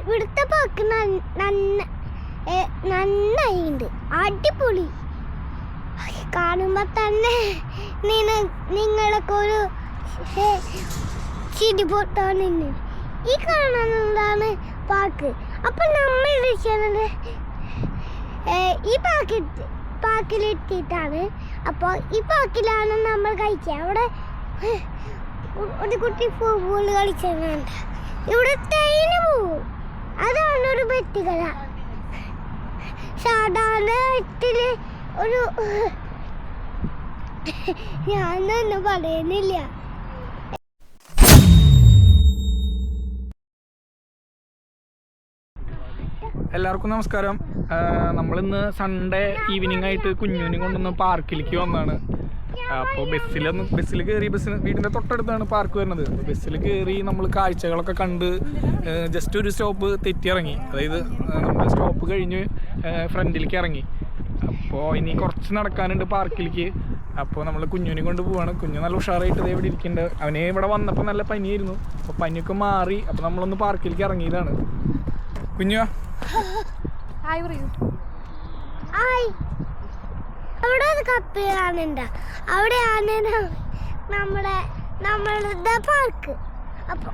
ഇവിടുത്തെ പാക്ക് നന്നായിണ്ട്. അടിപൊളി. കാണുമ്പോ തന്നെ നിന നിങ്ങളൊക്കെ ഒരു ചിരി പൊട്ടാണ് ഈ കാണുന്നതാണ് പാക്ക്. അപ്പൊ നമ്മൾ ഏ, ഈ പാക്ക് പാക്കിലെത്തിയിട്ടാണ് അപ്പോൾ ഈ പാക്കിലാണ് നമ്മൾ കഴിക്കുക. അവിടെ ഒരു കുട്ടി ഫുട്ബോൾ കളിച്ചിട്ടുണ്ട് ഇവിടെ തേയില പോവും അതാണ് ഒരു വ്യക്തികത സാധാരണ വെട്ടിൽ ഒരു ഞാനൊന്നും പറയുന്നില്ല. എല്ലാവർക്കും നമസ്കാരം. നമ്മളിന്ന് സൺഡേ ഈവനിങ് ആയിട്ട് കുഞ്ഞുവിനെ കൊണ്ടൊന്ന് പാർക്കിലേക്ക് വന്നതാണ്. അപ്പോൾ ബസ്സിലൊന്ന് ബസ്സിൽ കയറി ബസ്സിന് വീടിന്റെ തൊട്ടടുത്താണ് പാർക്ക് വരുന്നത്. ബസ്സിൽ കയറി നമ്മൾ കാഴ്ചകളൊക്കെ കണ്ട് ജസ്റ്റ് ഒരു സ്റ്റോപ്പ് തെറ്റിയിറങ്ങി. അതായത് നമ്മൾ സ്റ്റോപ്പ് കഴിഞ്ഞ് ഫ്രണ്ടിലേക്ക് ഇറങ്ങി. അപ്പോൾ ഇനി കുറച്ച് നടക്കാനുണ്ട് പാർക്കിലേക്ക്. അപ്പോൾ നമ്മൾ കുഞ്ഞുവിനെ കൊണ്ട് പോവാണ്. കുഞ്ഞു നല്ല ഉഷാറായിട്ട് ദേ ഇവിടെ ഇരിക്കുന്നുണ്ട് അവനെ ഇവിടെ വന്നപ്പോൾ നല്ല പനിയായിരുന്നു. അപ്പോൾ പനിയൊക്കെ മാറി. അപ്പോൾ നമ്മളൊന്ന് പാർക്കിലേക്ക് ഇറങ്ങിയതാണ്. കുഞ്ഞു ഹായ് പറയൂ അവിടെ ഒരു കപ്പി ആനണ്ട അവിടെ ആന നമ്മുടെ നമ്മളുടെ പാർക്ക് അപ്പൊ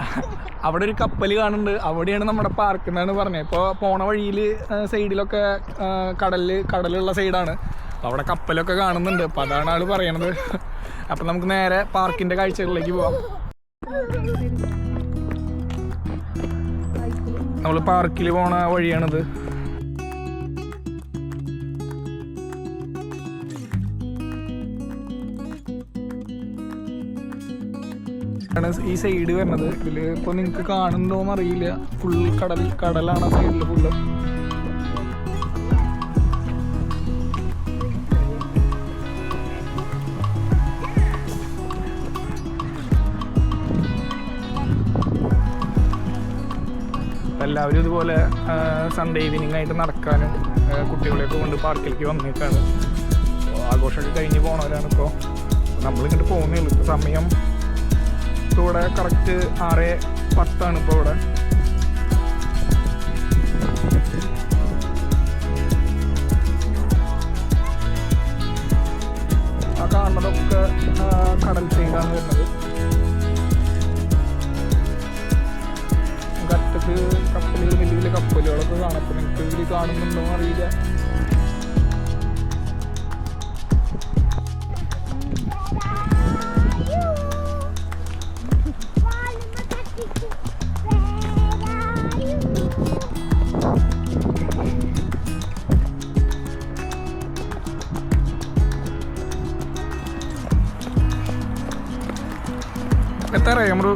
അവിടെ ഒരു കപ്പൽ കാണുന്നുണ്ട്. അവിടെയാണ് നമ്മുടെ പാർക്ക് എന്നാണ് പറഞ്ഞത്. ഇപ്പോൾ പോണ വഴിയിൽ സൈഡിലൊക്കെ കടലിൽ കടലുള്ള സൈഡാണ്. അപ്പോൾ അവിടെ കപ്പലൊക്കെ കാണുന്നുണ്ട്. അപ്പോൾ അതാണ് ആൾ പറയണത്. അപ്പം നമുക്ക് നേരെ പാർക്കിന്റെ കാഴ്ചകളിലേക്ക് പോവാം. നമ്മൾ പാർക്കിൽ പോണ വഴിയാണിത്. ആണ് ഈ സൈഡ് വരുന്നത്. ഇതിൽ ഇപ്പോൾ നിങ്ങൾക്ക് കാണുന്നുണ്ടോന്ന് അറിയില്ല ഫുൾ കടൽ കടലാണ് സൈഡിൽ ഫുള്ള് എല്ലാവരും ഇതുപോലെ സൺഡേ ഈവനിങ് ആയിട്ട് നടക്കാനും കുട്ടികളെയൊക്കെ കൊണ്ട് പാർക്കിലേക്ക് വന്നേക്കാണ്. ആഘോഷമൊക്കെ കഴിഞ്ഞ് പോണവരാണ് ഇപ്പോൾ നമ്മളിങ്ങോട്ട് പോകുന്നേ ഉള്ളൂ. സമയം ഇപ്പോൾ ഇവിടെ കറക്റ്റ് ആറ് പത്താണ് ഇപ്പോൾ ഇവിടെ. ആ കാണുന്നതൊക്കെ കടൽ തീരാണ് വരുന്നത്. കറ്റത്ത് കപ്പലുകൾ വലിയ വലിയ കപ്പലുകളൊക്കെ കാണപ്പെടും. ഇതിൽ കാണുന്നുണ്ടോ അറിയില്ല. എത്താറായി നമ്മൾ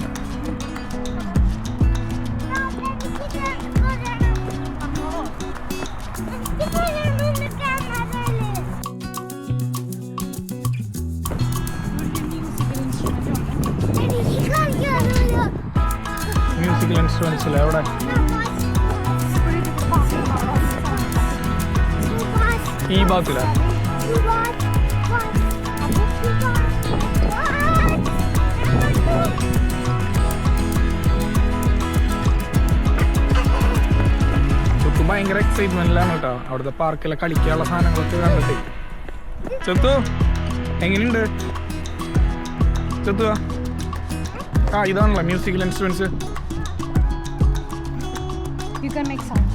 മ്യൂസിക്കൽ ഇൻസ്ട്രുമെന്റ്സിൽ അവിടെ ഈ ഭാഗത്തിലാണ് ഭയങ്കര എക്സൈറ്റ്മെന്റിലാണ് കേട്ടോ. അവിടുത്തെ പാർക്കിലെ കളിക്കാനുള്ള സാധനങ്ങളൊക്കെ കണ്ടിട്ട്. ചെത്തു എങ്ങനെയുണ്ട്? ചെത്തു ആ ഇതാണല്ലോ musical instruments you can make sound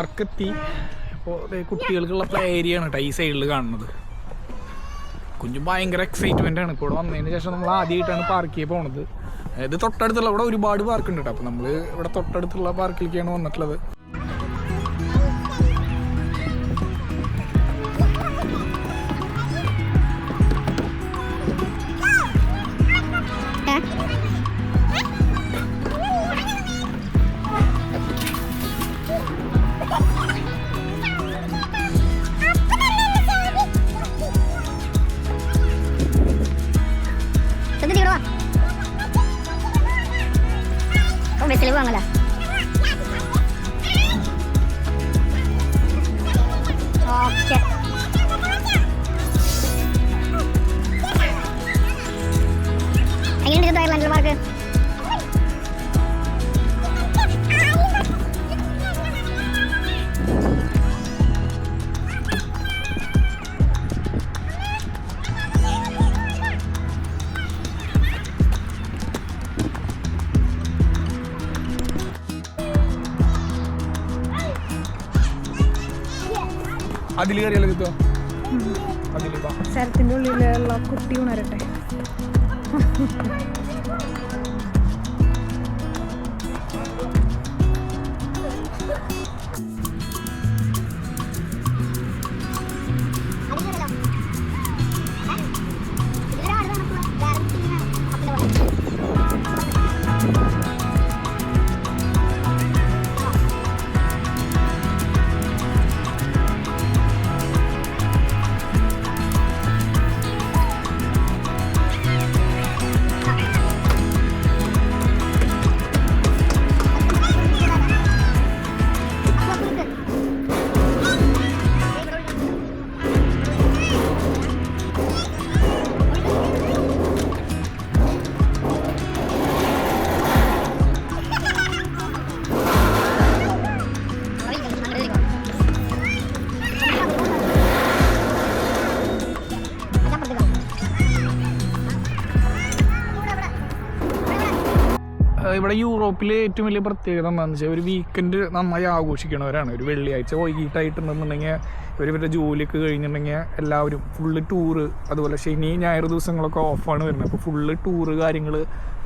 അങ്ങനെ പാർക്ക് എത്തി അപ്പോൾ കുട്ടികൾക്കുള്ള പ്ലേ ഏരിയ ആണ് കേട്ടോ ഈ സൈഡിൽ കാണുന്നത്. കുഞ്ഞു ഭയങ്കര എക്സൈറ്റ്മെന്റ് ആണ്. ഇപ്പോൾ വന്നതിന് ശേഷം നമ്മൾ ആദ്യമായിട്ടാണ് പാർക്കിൽ പോണത്. ഇത് തൊട്ടടുത്തുള്ള ഇവിടെ ഒരുപാട് പാർക്ക് ഉണ്ട് കേട്ടോ അപ്പോൾ നമ്മൾ ഇവിടെ തൊട്ടടുത്തുള്ള പാർക്കിലേക്കാണ് വന്നിട്ടുള്ളത്. അതിൽ കയറിയല്ലോ കിട്ടോ അതിൽ ശരത്തിന്റെ ഉള്ളിലുള്ള കുട്ടി ഉണരട്ടെ. ഇവിടെ യൂറോപ്പിലെ ഏറ്റവും വലിയ പ്രത്യേകത എന്താണെന്ന് വെച്ചാൽ ഒരു വീക്കെൻഡ് നന്നായി ആഘോഷിക്കണവരാണ്. ഒരു വെള്ളിയാഴ്ച ഇവർ ഇവരുടെ ജോലിയൊക്കെ കഴിഞ്ഞിട്ടുണ്ടെങ്കിൽ എല്ലാവരും ഫുള്ള് ടൂറ് അതുപോലെ ശനി ഞായർ ദിവസങ്ങളൊക്കെ ഓഫാണ് വരുന്നത്. അപ്പോൾ ഫുള്ള് ടൂറ് കാര്യങ്ങൾ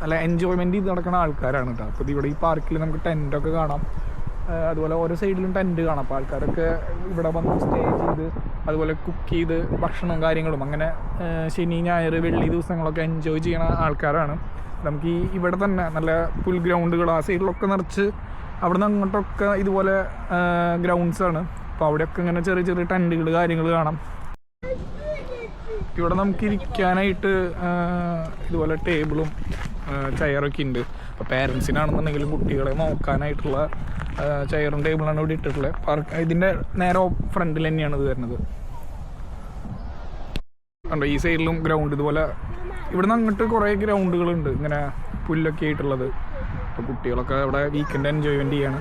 നല്ല എൻജോയ്മെന്റ് ചെയ്ത് നടക്കുന്ന ആൾക്കാരാണ് കേട്ടോ. അപ്പോൾ ഇവിടെ ഈ പാർക്കിൽ നമുക്ക് ടെന്റൊക്കെ കാണാം. അതുപോലെ ഓരോ സൈഡിലും ടെന്റ് കാണാം. അപ്പോൾ ആൾക്കാരൊക്കെ ഇവിടെ വന്ന് സ്റ്റേ ചെയ്ത് അതുപോലെ കുക്ക് ചെയ്ത് ഭക്ഷണവും കാര്യങ്ങളും അങ്ങനെ ശനി ഞായർ വെള്ളി ദിവസങ്ങളൊക്കെ എൻജോയ് ചെയ്യണ ആൾക്കാരാണ്. നമുക്ക് ഈ ഇവിടെ തന്നെ നല്ല പുൽ ഗ്രൗണ്ടുകൾ ആ സൈഡിലൊക്കെ നിറച്ച് അവിടെ നിന്ന് അങ്ങോട്ടൊക്കെ ഇതുപോലെ ഗ്രൗണ്ട്സാണ് അപ്പോൾ അവിടെയൊക്കെ ഇങ്ങനെ ചെറിയ ചെറിയ ടെന്റുകൾ കാര്യങ്ങൾ കാണാം. ഇവിടെ നമുക്ക് ഇരിക്കാനായിട്ട് ഇതുപോലെ ടേബിളും ചെയറൊക്കെ ഉണ്ട് അപ്പോൾ പേരൻസിനാണെന്നുണ്ടെങ്കിലും കുട്ടികളെ നോക്കാനായിട്ടുള്ള ചെയറും ടേബിളാണ് ഇവിടെ ഇട്ടിട്ടുള്ളത് പാർക്ക് ഇതിന്റെ നേരെ ഫ്രണ്ടിൽ തന്നെയാണ് ഇത് വരുന്നത്. കണ്ടോ ഈ സൈഡിലും ഗ്രൗണ്ട് ഇതുപോലെ ഇവിടുന്ന് അങ്ങോട്ട് കുറേ ഗ്രൗണ്ടുകളുണ്ട്. ഇങ്ങനെ പുല്ലൊക്കെ ആയിട്ടുള്ളത്. അപ്പോൾ കുട്ടികളൊക്കെ ഇവിടെ വീക്കെൻഡ് എൻജോയ്മെന്റ് ചെയ്യാണ്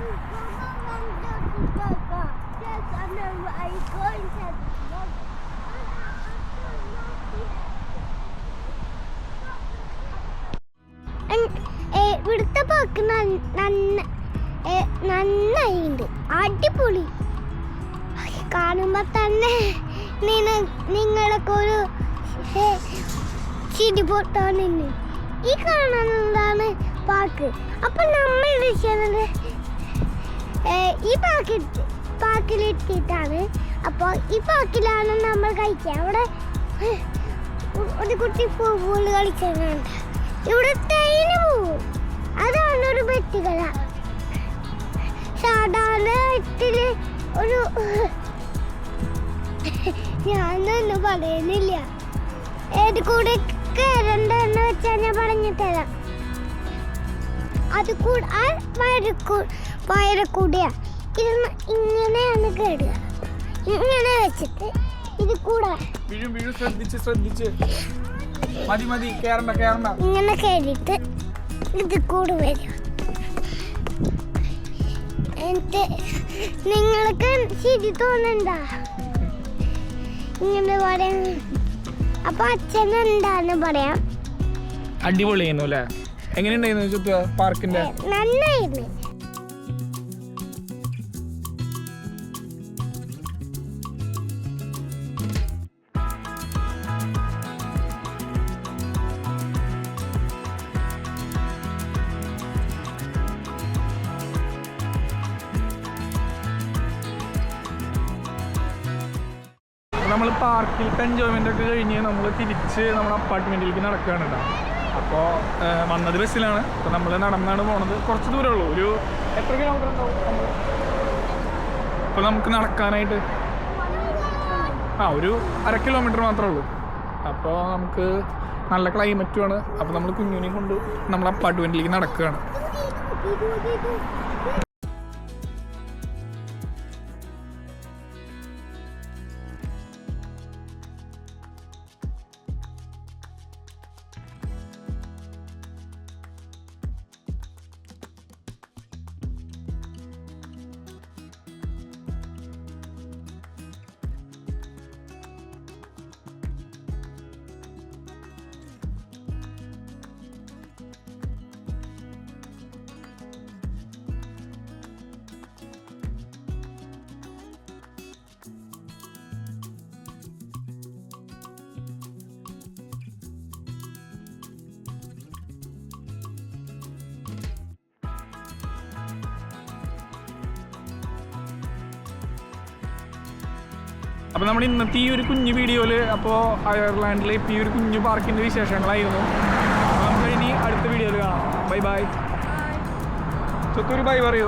നന്നായിണ്ട്. അടിപൊളി. കാണുമ്പോ തന്നെ നിന നിങ്ങളൊക്കെ ഒരു ചിരി പൊട്ടാണ് ഈ കാണുന്നതാണ് പാർക്ക് അപ്പൊ നമ്മൾ ഇരിക്കുന്നത് ഏ, ഈ പാർക്ക് പാർക്കിലെത്തിയിട്ടാണ് അപ്പോൾ ഈ പാക്കിലാണ് നമ്മൾ കഴിക്കുക. അവിടെ ഒരു കുട്ടി ഫുട്ബോൾ കളിക്കുന്നുണ്ട്. ഇവിടെ തേയില പോവും. അതാണ് ഒരു വ്യക്തികത സാധാരണ വീട്ടിൽ ഒരു ഞാനൊന്നും പറയുന്നില്ല. ഏത് കൂടെ കയറണ്ടെന്ന് വെച്ചാൽ ഞാൻ പറഞ്ഞു തരാം. അത് കൂടെ ആ വയറക്കൂ വയറക്കൂടിയ ഇരുന്ന് ഇങ്ങനെയാണ് കേടുക. ഇങ്ങനെ വെച്ചിട്ട് ഇത് കൂടെ. വീഴും വീഴും. ശ്രദ്ധിച്ച് ശ്രദ്ധിച്ച്. മതി മതി. കേറണ്ട കേറണ്ട. ഇങ്ങനെ കയറിയിട്ട് ഇത് കൂടെ വരും എന്നിട്ട് നിങ്ങൾക്ക് ശരി തോന്നണ്ട? ഇങ്ങനെ പറയാൻ അപ്പൊ അച്ഛൻ എന്താന്ന് പറയാം? അടിപൊളിയായിരുന്നു അല്ലേ? എങ്ങനെയുണ്ടായിരുന്നു പാർക്കിന്റെ? നന്നായിരുന്നു. നമ്മൾ പാർക്കിലത്തെ എൻജോയ്മെന്റ് ഒക്കെ കഴിഞ്ഞ് നമ്മൾ തിരിച്ച് നമ്മുടെ അപ്പാർട്ട്മെന്റിലേക്ക് നടക്കുകയാണ് കേട്ടോ അപ്പോൾ വന്നത് ബസ്സിലാണ്. അപ്പോൾ നമ്മൾ നടന്നാണ് പോണത്. കുറച്ച് ദൂരമേ ഉള്ളൂ. ഒരു എത്ര കിലോമീറ്റർ അപ്പോൾ നമുക്ക് നടക്കാനായിട്ട് ആ ഒരു അര കിലോമീറ്റർ മാത്രമേ ഉള്ളൂ. അപ്പോൾ നമുക്ക് നല്ല ക്ലൈമറ്റുമാണ് അപ്പോൾ നമ്മൾ കുഞ്ഞുനെയും കൊണ്ട് നമ്മൾ അപ്പാർട്ട്മെന്റിലേക്ക് നടക്കുകയാണ്. അപ്പോൾ നമ്മുടെ ഇന്നത്തെ ഈ ഒരു കുഞ്ഞു വീഡിയോയിൽ അപ്പോൾ അയർലാൻഡിലെ ഇപ്പോൾ ഈ ഒരു കുഞ്ഞു പാർക്കിന്റെ വിശേഷങ്ങളായിരുന്നു. അപ്പോൾ നമുക്ക് ഇനി അടുത്ത വീഡിയോയിൽ കാണാം. Bye bye. ചൊക്കൊരു ബൈ പറയൂ.